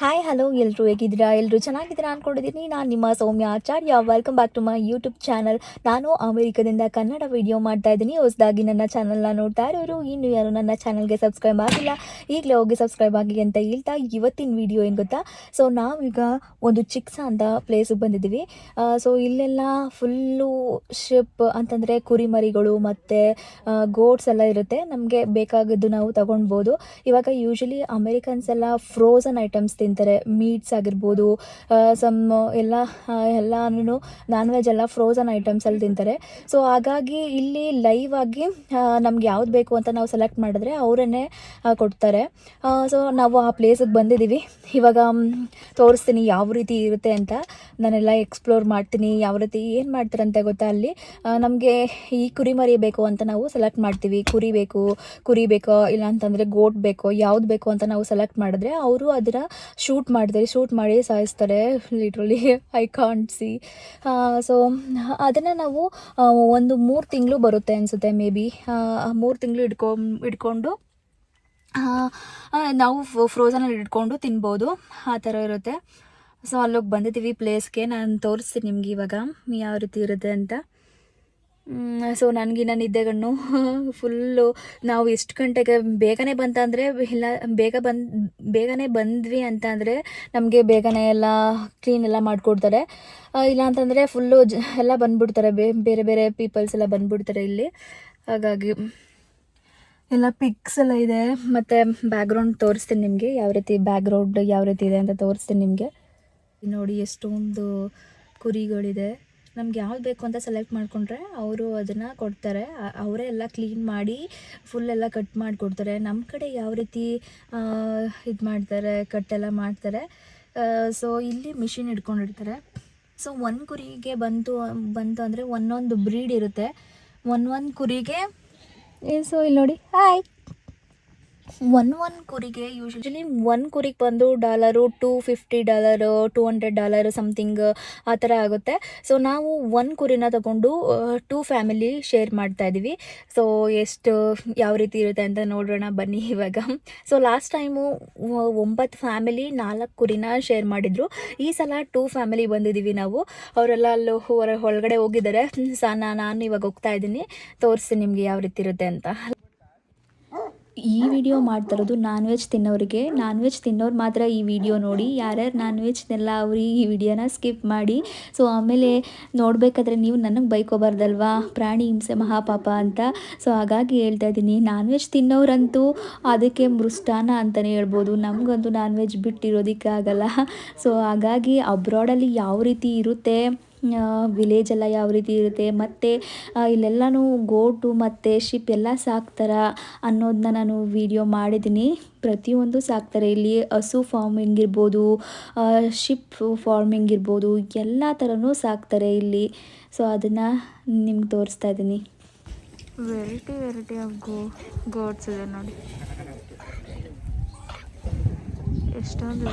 Hi hello ಎಲ್ಲರೂ ಹೇಗಿದ್ದೀರಾ? ಎಲ್ಲರೂ ಚೆನ್ನಾಗಿದ್ದೀರಾ ಅಂದ್ಕೊಂಡಿದ್ದೀನಿ ನಾನು ನಿಮ್ಮ Soumya Acharya. Welcome back to my YouTube channel ನಾನು ಅಮೆರಿಕದಿಂದ ಕನ್ನಡ ವಿಡಿಯೋ ಮಾಡ್ತಾ ಇದ್ದೀನಿ. ಹೊಸದಾಗಿ ನನ್ನ ಚಾನಲ್ನ ನೋಡ್ತಾ ಇರೋರು, ಇನ್ನು ಯಾರು ನನ್ನ ಚಾನಲ್ಗೆ ಸಬ್ಸ್ಕ್ರೈಬ್ ಆಗಿಲ್ಲ, ಈಗಲೇ ಹೋಗಿ ಸಬ್ಸ್ಕ್ರೈಬ್ ಆಗಿ ಅಂತ ಹೇಳ್ತಾ ಇವತ್ತಿನ ವಿಡಿಯೋ ಏನು ಗೊತ್ತಾ? ಸೊ ನಾವೀಗ ಒಂದು ಚಿಕ್ಸ ಅಂತ ಪ್ಲೇಸಿಗೆ ಬಂದಿದ್ದೀವಿ. ಸೊ ಇಲ್ಲೆಲ್ಲ ಫುಲ್ಲು ಶಿಪ್ ಅಂತಂದರೆ ಕುರಿಮರಿಗಳು ಮತ್ತು ಗೋಟ್ಸ್ ಎಲ್ಲ ಇರುತ್ತೆ. ನಮಗೆ ಬೇಕಾಗಿದ್ದು ನಾವು ತಗೊಳ್ಬೋದು ಇವಾಗ ಯೂಶಲಿ ಅಮೇರಿಕನ್ಸ್ ಎಲ್ಲ ಫ್ರೋಝನ್ ಐಟಮ್ಸ್ ತಿಂತಾರೆ. ಮೀಟ್ಸ್ ಆಗಿರ್ಬೋದು ಸಮ್ ಎಲ್ಲ ಎಲ್ಲಾನು ನಾನ್ ವೆಜ್ ಎಲ್ಲ ಫ್ರೋಝನ್ ಐಟಮ್ಸಲ್ಲಿ ತಿಂತಾರೆ. ಸೊ ಹಾಗಾಗಿ ಇಲ್ಲಿ ಲೈವ್ ಆಗಿ ನಮ್ಗೆ ಯಾವ್ದು ಬೇಕು ಅಂತ ನಾವು ಸೆಲೆಕ್ಟ್ ಮಾಡಿದ್ರೆ ಅವರನ್ನೇ ಕೊಡ್ತಾರೆ. ಸೊ ನಾವು ಆ ಪ್ಲೇಸಿಗೆ ಬಂದಿದ್ದೀವಿ ಇವಾಗ ತೋರಿಸ್ತೀನಿ ಯಾವ ರೀತಿ ಇರುತ್ತೆ ಅಂತ. ನಾನೆಲ್ಲ ಎಕ್ಸ್ಪ್ಲೋರ್ ಮಾಡ್ತೀನಿ, ಯಾವ ರೀತಿ ಏನು ಮಾಡ್ತಾರಂತ ಗೊತ್ತಾ ಅಲ್ಲಿ. ನಮಗೆ ಈ ಕುರಿ ಮರಿ ಬೇಕು ಅಂತ ನಾವು ಸೆಲೆಕ್ಟ್ ಮಾಡ್ತೀವಿ. ಕುರಿ ಬೇಕು, ಕುರಿ ಬೇಕೋ, ಇಲ್ಲ ಅಂತಂದರೆ ಗೋಟ್ ಬೇಕೋ, ಯಾವ್ದು ಬೇಕು ಅಂತ ನಾವು ಸೆಲೆಕ್ಟ್ ಮಾಡಿದ್ರೆ ಅವರು ಅದನ್ನು ಶೂಟ್ ಮಾಡಿದರೆ ಶೂಟ್ ಮಾಡಿ ಸಾಯಿಸ್ತಾರೆ literally I can't see so ಅದನ್ನು ನಾವು ಒಂದು ಮೂರು ತಿಂಗಳು ಬರುತ್ತೆ ಅನಿಸುತ್ತೆ ಮೇ ಬಿ ಮೂರು ತಿಂಗಳು ಇಟ್ಕೊ ಇಟ್ಕೊಂಡು ನಾವು ಫ್ರೋಝನಲ್ಲಿ ಇಟ್ಕೊಂಡು ತಿನ್ಬೋದು, ಆ ಥರ ಇರುತ್ತೆ. ಸೊ ಅಲ್ಲೋಗಿ ಬಂದಿದ್ದೀವಿ ಪ್ಲೇಸ್ಗೆ ನಾನು ತೋರಿಸ್ತೀನಿ ನಿಮ್ಗೆ ಇವಾಗ, ಯಾವ ರೀತಿ ಇರುತ್ತೆ ಅಂತ. ಸೊ ನನಗಿನ್ನ ನಿದ್ದೆಗಣ್ಣು. ಫುಲ್ಲು ನಾವು ಎಷ್ಟು ಗಂಟೆಗೆ ಬೇಗನೆ ಬಂತಂದರೆ ಇಲ್ಲ, ಬೇಗ ಬಂದು, ಬೇಗನೆ ಬಂದ್ವಿ ಅಂತ ಅಂದರೆ ನಮಗೆ ಬೇಗನೆ ಎಲ್ಲ ಕ್ಲೀನ್ ಎಲ್ಲ ಮಾಡಿಕೊಡ್ತಾರೆ. ಇಲ್ಲ ಅಂತಂದರೆ ಫುಲ್ಲು ಜ, ಎಲ್ಲ ಬಂದ್ಬಿಡ್ತಾರೆ. ಬೇರೆ ಬೇರೆ ಪೀಪಲ್ಸ್ ಎಲ್ಲ ಬಂದ್ಬಿಡ್ತಾರೆ ಇಲ್ಲಿ. ಹಾಗಾಗಿ, ಎಲ್ಲ ಪಿಕ್ಸ್ ಎಲ್ಲ ಇದೆ. ಮತ್ತು ಬ್ಯಾಕ್ಗ್ರೌಂಡ್ ತೋರಿಸ್ತೀನಿ ನಿಮಗೆ. ಯಾವ ರೀತಿ ಬ್ಯಾಕ್ಗ್ರೌಂಡ್ ಯಾವ ರೀತಿ ಇದೆ ಅಂತ ತೋರಿಸ್ತೀನಿ ನಿಮಗೆ. ನೋಡಿ, ಎಷ್ಟೊಂದು ಕುರಿಗಳಿದೆ. ನಮ್ಗೆ ಯಾವ್ದು ಬೇಕು ಅಂತ ಸೆಲೆಕ್ಟ್ ಮಾಡಿಕೊಂಡ್ರೆ ಅವರು ಅದನ್ನು ಕೊಡ್ತಾರೆ. ಅವರೇ ಎಲ್ಲ ಕ್ಲೀನ್ ಮಾಡಿ ಫುಲ್ ಎಲ್ಲ ಕಟ್ ಮಾಡಿ ಕೊಡ್ತಾರೆ ನಮ್ಮ ಕಡೆ ಯಾವ ರೀತಿ ಇದು ಮಾಡ್ತಾರೆ ಕಟ್ ಎಲ್ಲ ಮಾಡ್ತಾರೆ ಸೊ ಇಲ್ಲಿ ಮಿಷಿನ್ ಇಟ್ಕೊಂಡಿರ್ತಾರೆ ಸೊ ಒಂದು ಕುರಿಗೆ ಬಂತು ಬಂತು ಅಂದರೆ ಒಂದೊಂದು ಬ್ರೀಡ್ ಇರುತ್ತೆ. ಒಂದೊಂದು ಕುರಿಗೆ ಸೊ ಇಲ್ಲಿ ನೋಡಿ ಹಾಯ್ ಒನ್ ಒನ್ ಕುರಿಗೆ ಯೂಶಲಿ ಒನ್ ಕುರಿಗೆ ಬಂದು dollar two fifty dollar two hundred dollar something ಆ ಥರ ಆಗುತ್ತೆ. ಸೊ ನಾವು ಒನ್ ಕುರಿನ ತಗೊಂಡು ಟೂ ಫ್ಯಾಮಿಲಿ ಶೇರ್ ಮಾಡ್ತಾ ಇದ್ದೀವಿ. ಸೊ ಎಷ್ಟು, ಯಾವ ರೀತಿ ಇರುತ್ತೆ ಅಂತ ನೋಡೋಣ ಬನ್ನಿ ಇವಾಗ. ಸೊ ಲಾಸ್ಟ್ ಟೈಮು ಒಂಬತ್ತು ಫ್ಯಾಮಿಲಿ ನಾಲ್ಕು ಕುರಿನ ಶೇರ್ ಮಾಡಿದ್ರು. ಈ ಸಲ ಟೂ ಫ್ಯಾಮಿಲಿ ಬಂದಿದ್ದೀವಿ ನಾವು. ಅವರೆಲ್ಲ ಅಲ್ಲಿ ಹೊರ ಒಳಗಡೆ ಹೋಗಿದ್ದಾರೆ. ಸ ನಾನು ಇವಾಗ ಹೋಗ್ತಾ ಇದ್ದೀನಿ. ತೋರಿಸ್ತೀನಿ ನಿಮಗೆ ಯಾವ ರೀತಿ ಇರುತ್ತೆ ಅಂತ. ಈ ವಿಡಿಯೋ ಮಾಡ್ತಾ ಇರೋದು ನಾನ್ ವೆಜ್ ತಿನ್ನೋರಿಗೆ. ನಾನ್ ವೆಜ್ ತಿನ್ನೋರು ಮಾತ್ರ ಈ ವಿಡಿಯೋ ನೋಡಿ. ಯಾರ್ಯಾರು ನಾನ್ ವೆಜ್ ತಿನ್ನಲ್ಲ ಅವ್ರು ಈ ವಿಡಿಯೋನ ಸ್ಕಿಪ್ ಮಾಡಿ. ಸೊ ಆಮೇಲೆ ನೋಡಬೇಕಾದ್ರೆ ನೀವು ನನಗೆ ಬೈಕೋಬಾರ್ದಲ್ವಾ? ಪ್ರಾಣಿ ಹಿಂಸೆ ಮಹಾಪಾಪ ಅಂತ. ಸೊ ಹಾಗಾಗಿ ಹೇಳ್ತಾ ಇದ್ದೀನಿ. ನಾನ್ ವೆಜ್ ತಿನ್ನೋರಂತೂ ಅದಕ್ಕೆ ಮೃಷ್ಟಾನ ಅಂತಲೇ ಹೇಳ್ಬೋದು. ನಮಗಂತೂ ನಾನ್ ವೆಜ್ ಬಿಟ್ಟಿರೋದಕ್ಕೆ ಆಗಲ್ಲ ಸೊ ಹಾಗಾಗಿ ಅಬ್ರಾಡಲ್ಲಿ ಯಾವ ರೀತಿ ಇರುತ್ತೆ? ವಿಲೇಜ್ ಎಲ್ಲ ಯಾವ ರೀತಿ ಇರುತ್ತೆ, ಮತ್ತು ಇಲ್ಲೆಲ್ಲನೂ ಗೋಟು ಮತ್ತು ಶಿಪ್ ಎಲ್ಲ ಸಾಕ್ತಾರ ಅನ್ನೋದನ್ನ ನಾನು ವಿಡಿಯೋ ಮಾಡಿದ್ದೀನಿ ಪ್ರತಿಯೊಂದು ಸಾಕ್ತಾರೆ. ಇಲ್ಲಿ ಹಸು ಫಾರ್ಮಿಂಗ್ ಇರ್ಬೋದು ಶಿಪ್ ಫಾರ್ಮಿಂಗ್ ಇರ್ಬೋದು, ಎಲ್ಲ ಥರನೂ ಸಾಕ್ತಾರೆ ಇಲ್ಲಿ. ಸೊ ಅದನ್ನು ನಿಮ್ಗೆ ತೋರಿಸ್ತಾ ಇದ್ದೀನಿ variety variety of go goats ಇದೆ ನೋಡಿ. ಎಷ್ಟೊಂದು.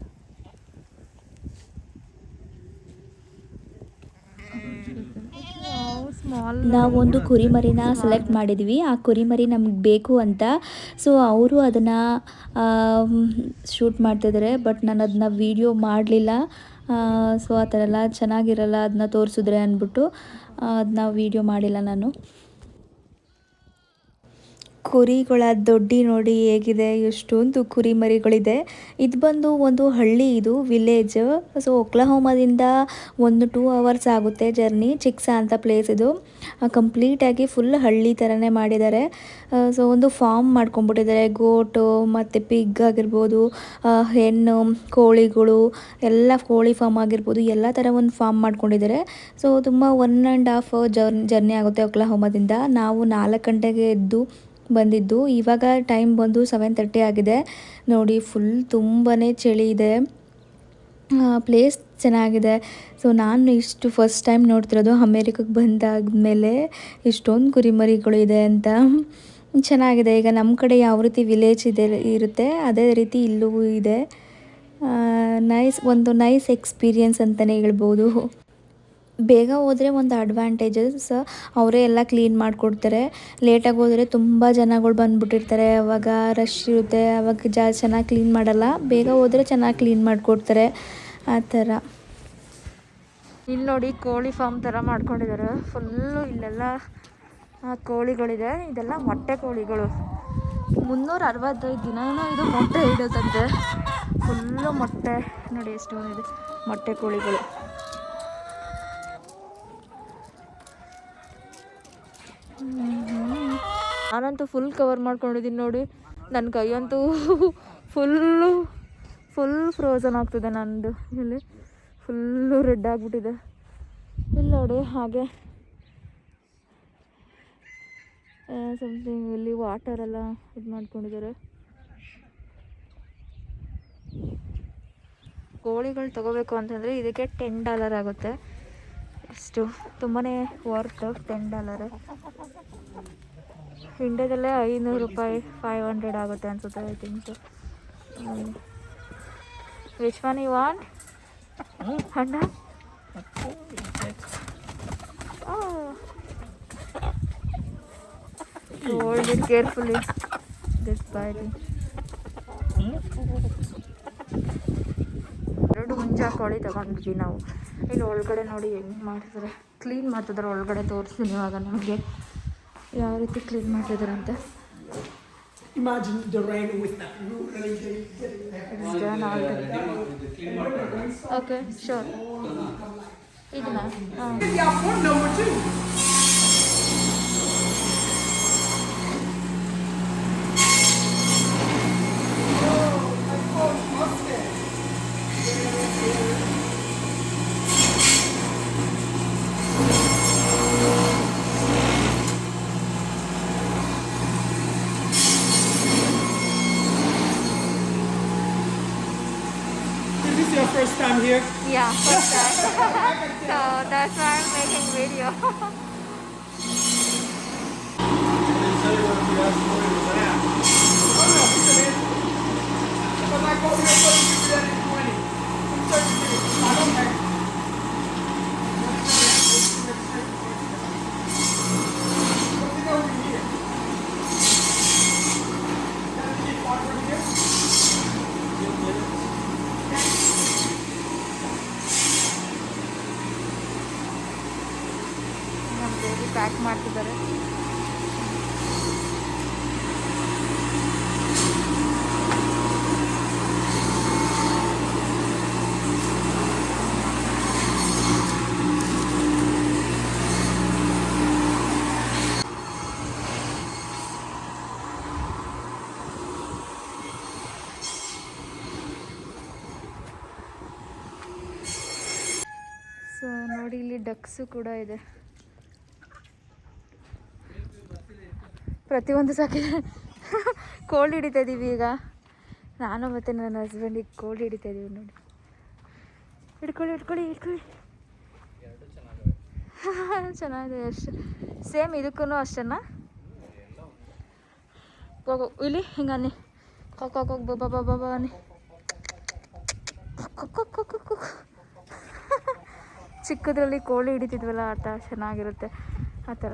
ನಾವೊಂದು ಕುರಿಮರಿನ ಸೆಲೆಕ್ಟ್ ಮಾಡಿದ್ವಿ. ಆ ಕುರಿಮರಿ ನಮ್ಗೆ ಬೇಕು ಅಂತ. ಸೊ ಅವರು ಅದನ್ನು ಶೂಟ್ ಮಾಡ್ತಿದ್ದಾರೆ ಬಟ್ ನಾನು ಅದನ್ನ ವೀಡಿಯೋ ಮಾಡಲಿಲ್ಲ. ಸೊ ಆ ಥರ ಎಲ್ಲ ಚೆನ್ನಾಗಿರಲ್ಲ ಅದನ್ನ ತೋರಿಸಿದ್ರೆ ಅಂದ್ಬಿಟ್ಟು ಅದನ್ನ ವೀಡಿಯೋ ಮಾಡಿಲ್ಲ ನಾನು. ಕುರಿಗಳ ದೊಡ್ಡಿ ನೋಡಿ ಹೇಗಿದೆ, ಎಷ್ಟೊಂದು ಕುರಿ ಮರಿಗಳಿದೆ ಇದು ಬಂದು ಒಂದು ಹಳ್ಳಿ ಇದು ವಿಲೇಜ್ ಸೊ ಒಕ್ಲಹೋಮದಿಂದ ಒಂದು ಟೂ ಅವರ್ಸ್ ಆಗುತ್ತೆ ಜರ್ನಿ ಚಿಕ್ಸಾ ಅಂತ ಪ್ಲೇಸ್ ಇದು. ಕಂಪ್ಲೀಟಾಗಿ ಫುಲ್ ಹಳ್ಳಿ ಥರನೇ ಮಾಡಿದ್ದಾರೆ. ಸೊ ಒಂದು ಫಾರ್ಮ್ ಮಾಡ್ಕೊಂಡ್ಬಿಟ್ಟಿದ್ದಾರೆ. ಗೋಟು ಮತ್ತು ಪಿಗ್ ಆಗಿರ್ಬೋದು ಹೆಣ್ಣು, ಕೋಳಿಗಳು, ಎಲ್ಲ ಕೋಳಿ ಫಾರ್ಮ್ ಆಗಿರ್ಬೋದು, ಎಲ್ಲ ಥರ ಒಂದು ಫಾರ್ಮ್ ಮಾಡ್ಕೊಂಡಿದ್ದಾರೆ. ಸೊ ತುಂಬ ಒನ್ ಆ್ಯಂಡ್ ಹಾಫ್ ಜರ್ನಿ ಆಗುತ್ತೆ ಒಕ್ಲಹೋಮದಿಂದ ನಾವು ನಾಲ್ಕು ಗಂಟೆಗೆ ಎದ್ದು ಬಂದಿದ್ದು. ಇವಾಗ ಟೈಮ್ ಬಂದು ಸೆವೆನ್ ತರ್ಟಿ ಆಗಿದೆ. ನೋಡಿ ಫುಲ್ ತುಂಬಾ ಚಳಿ ಇದೆ. ಪ್ಲೇಸ್ ಚೆನ್ನಾಗಿದೆ. ಸೊ ನಾನು ಇಷ್ಟು ಫಸ್ಟ್ ಟೈಮ್ ನೋಡ್ತಿರೋದು ಅಮೇರಿಕಕ್ಕೆ ಬಂದಾದ್ಮೇಲೆ ಇಷ್ಟೊಂದು ಕುರಿಮರಿಗಳು ಇದೆ ಅಂತ. ಚೆನ್ನಾಗಿದೆ. ಈಗ ನಮ್ಮ ಕಡೆ ಯಾವ ರೀತಿ ವಿಲೇಜ್ ಇದೆ, ಇರುತ್ತೆ, ಅದೇ ರೀತಿ ಇಲ್ಲೂ ಇದೆ. ನೈಸ್ ಒಂದು ನೈಸ್ ಎಕ್ಸ್ಪೀರಿಯನ್ಸ್ ಅಂತಲೇ ಹೇಳ್ಬೋದು. ಬೇಗ ಹೋದರೆ ಒಂದು ಅಡ್ವಾಂಟೇಜಸ್ ಅವರೇ ಎಲ್ಲ ಕ್ಲೀನ್ ಮಾಡಿಕೊಡ್ತಾರೆ. ಲೇಟಾಗಿ ಹೋದರೆ ತುಂಬ ಜನಗಳು ಬಂದುಬಿಟ್ಟಿರ್ತಾರೆ. ಅವಾಗ ರಶ್ ಇರುತ್ತೆ, ಅವಾಗ ಜಾ, ಚೆನ್ನಾಗಿ ಕ್ಲೀನ್ ಮಾಡಲ್ಲ. ಬೇಗ ಹೋದರೆ ಚೆನ್ನಾಗಿ ಕ್ಲೀನ್ ಮಾಡಿಕೊಡ್ತಾರೆ. ಆ ಥರ. ಇಲ್ಲಿ ನೋಡಿ ಕೋಳಿ ಫಾರ್ಮ್ ಥರ ಮಾಡ್ಕೊಂಡಿದ್ದಾರೆ ಫುಲ್ಲು ಇಲ್ಲೆಲ್ಲ ಕೋಳಿಗಳಿದೆ. ಇದೆಲ್ಲ ಮೊಟ್ಟೆ ಕೋಳಿಗಳು. ಮುನ್ನೂರ ಅರವತ್ತೈದು ದಿನನೂ ಇದು ಮೊಟ್ಟೆ ಇಡುತ್ತಂತೆ ಫುಲ್ಲು ಮೊಟ್ಟೆ. ನೋಡಿ ಎಷ್ಟು ಇದೆ ಮೊಟ್ಟೆ ಕೋಳಿಗಳು. ನಾನಂತೂ ಫುಲ್ ಕವರ್ ಮಾಡ್ಕೊಂಡಿದ್ದೀನಿ ನೋಡಿ. ನನ್ನ ಕೈಯಂತೂ ಫುಲ್ಲು ಫುಲ್ ಫ್ರೋಸನ್ ಆಗ್ತಿದೆ ನಂದು. ಇಲ್ಲಿ ಫುಲ್ಲು ರೆಡ್ ಆಗಿಬಿಟ್ಟಿದೆ. ಇಲ್ಲಿ ನೋಡಿ, ಹಾಗೆ. ಸಮಥಿಂಗ್ ಇಲ್ಲಿ ವಾಟರ್ ಎಲ್ಲ ಇದು ಮಾಡ್ಕೊಂಡಿದ್ದಾರೆ. ಕೋಳಿಗಳು ತಗೋಬೇಕು ಅಂತಂದರೆ ಇದಕ್ಕೆ ಟೆನ್ ಡಾಲರ್ ಆಗುತ್ತೆ. ಎಷ್ಟು ತುಂಬಾ ವರ್ತ್ ಟೆನ್ ಡಾಲರ್ ಇಂಡಿಯಾದಲ್ಲೇ ಐನೂರು ರೂಪಾಯಿ ಫೈವ್ ಹಂಡ್ರೆಡ್ ಆಗುತ್ತೆ ಅನ್ಸುತ್ತೆ I think which one you want ಹಣ್ಣ hold it carefully this biting ಎರಡು ಮುಂಜಾ ಕೋಳಿ ತಗೊಂಡ್ವಿ ನಾವು. ಇಲ್ಲಿ ಒಳಗಡೆ ನೋಡಿ ಹೆಂಗೆ ಮಾಡಿದ್ದಾರೆ ಕ್ಲೀನ್ ಮಾಡ್ತಿದ್ದಾರೆ ಒಳಗಡೆ ತೋರಿಸ್ತೀನಿ ಇವಾಗ ನಮಗೆ. ಯಾವ ರೀತಿ ಕ್ಲೀನ್ ಮಾಡ್ತಿದ್ದಾರೆ ಅಂತ ಓಕೆ ಶೋರ್ ಇದನ್ನ that's why I'm making video. I'm not gonna do that in 20. Pack ಮಾಡ್ತಿದ್ದಾರೆ. ಸೊ ನೋಡಿ ಇಲ್ಲಿ ಡಕ್ಸು ಕೂಡ ಇದೆ. ಪ್ರತಿಯೊಂದು ಸಾಕಿ ಕೋಲ್ಡ್ ಹಿಡಿತಾ ಇದ್ದೀವಿ ಈಗ. ನಾನು ಮತ್ತು ನನ್ನ ಹಸ್ಬೆಂಡಿಗೆ ಕೋಲ್ಡ್ ಹಿಡಿತಾ ಇದ್ದೀವಿ ನೋಡಿ. ಹಿಡ್ಕೊಳ್ಳಿ ಹಿಡ್ಕೊಳ್ಳಿ ಹಿಡ್ಕೊಳ್ಳಿ. ಚೆನ್ನಾಗಿದೆ ಅಷ್ಟು. ಸೇಮ್ ಇದಕ್ಕೂ ಅಷ್ಟನ್ನ ಹೋಗೋ, ಇಲ್ಲಿ, ಹಿಂಗೆ ಅನ್ನಿ. ಕೊಕ್ ಕೊಕ್ ಕೊಕ್ ಬಾ ಬಾ ಅನ್ನಿ. ಕೊಕ್ ಕೊಕ್ ಕೊಕ್ ಕೊಕ್ ಕೊಕ್. ಚಿಕ್ಕದ್ರಲ್ಲಿ ಕೋಳಿ ಹಿಡಿತಿದ್ವಲ್ಲ, ಆ ಥರ ಚೆನ್ನಾಗಿರುತ್ತೆ. ಆ ಥರ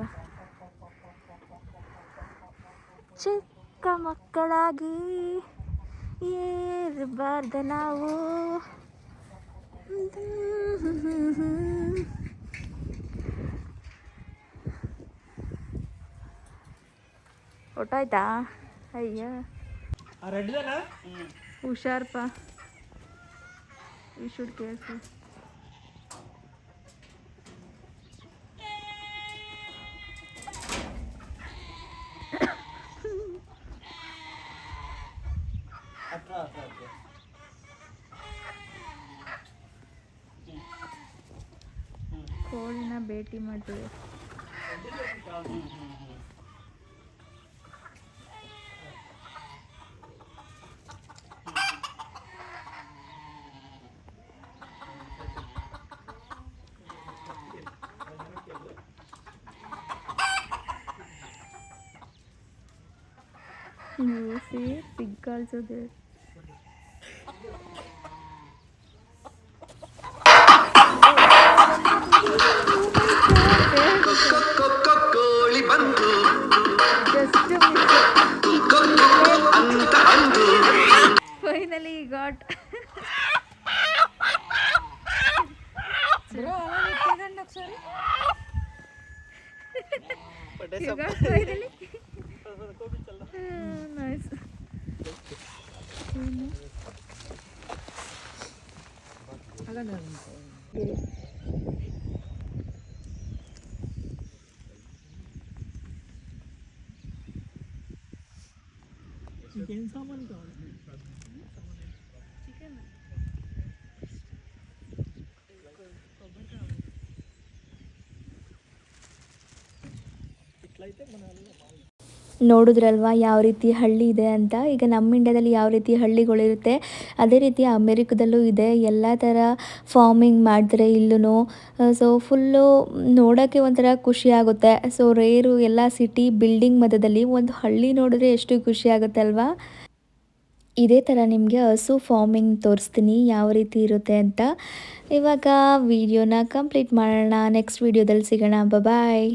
ಚಿಕ್ಕ ಮಕ್ಕಳಾಗಿ ಏರಬಾರ್ದ ನಾವು ಒಟ್ಟಾಯ್ತಾ ಅಯ್ಯ ಆ ರೆಡ್ದೇನಾ ಹುಷಾರಪ್ಪ ಯು ಶುಡ್ ಕೇರ್ಫುಲ್ ಕೋಳಿನ ಭೇಟಿ ಮಾಡ್ತೀವಿ You see, pig also there. finally got. Bro, you got finally. oh, nice. ఇంకేం సామాన్ కావాలి ನೋಡಿದ್ರಲ್ವಾ ಯಾವ ರೀತಿ ಹಳ್ಳಿ ಇದೆ ಅಂತ? ಈಗ ನಮ್ಮ ಇಂಡ್ಯಾದಲ್ಲಿ ಯಾವ ರೀತಿ ಹಳ್ಳಿಗಳಿರುತ್ತೆ ಅದೇ ರೀತಿ ಅಮೇರಿಕದಲ್ಲೂ ಇದೆ. ಎಲ್ಲ ಥರ ಫಾರ್ಮಿಂಗ್ ಮಾಡ್ತಾರೆ ಇಲ್ಲೂ ಸೊ ಫುಲ್ಲು ನೋಡೋಕ್ಕೆ ಒಂಥರ ಖುಷಿ ಆಗುತ್ತೆ. ಸೊ ರೇರು ಎಲ್ಲ ಸಿಟಿ ಬಿಲ್ಡಿಂಗ್ ಮಧ್ಯದಲ್ಲಿ ಒಂದು ಹಳ್ಳಿ ನೋಡಿದ್ರೆ ಎಷ್ಟು ಖುಷಿ ಆಗುತ್ತೆ ಅಲ್ವಾ? ಇದೇ ಥರ ನಿಮಗೆ ಹಸು ಫಾರ್ಮಿಂಗ್ ತೋರಿಸ್ತೀನಿ, ಯಾವ ರೀತಿ ಇರುತ್ತೆ ಅಂತ. ಇವಾಗ ವೀಡಿಯೋನ ಕಂಪ್ಲೀಟ್ ಮಾಡೋಣ, ನೆಕ್ಸ್ಟ್ ವಿಡಿಯೋದಲ್ಲಿ ಸಿಗೋಣ. ಬಾಯ್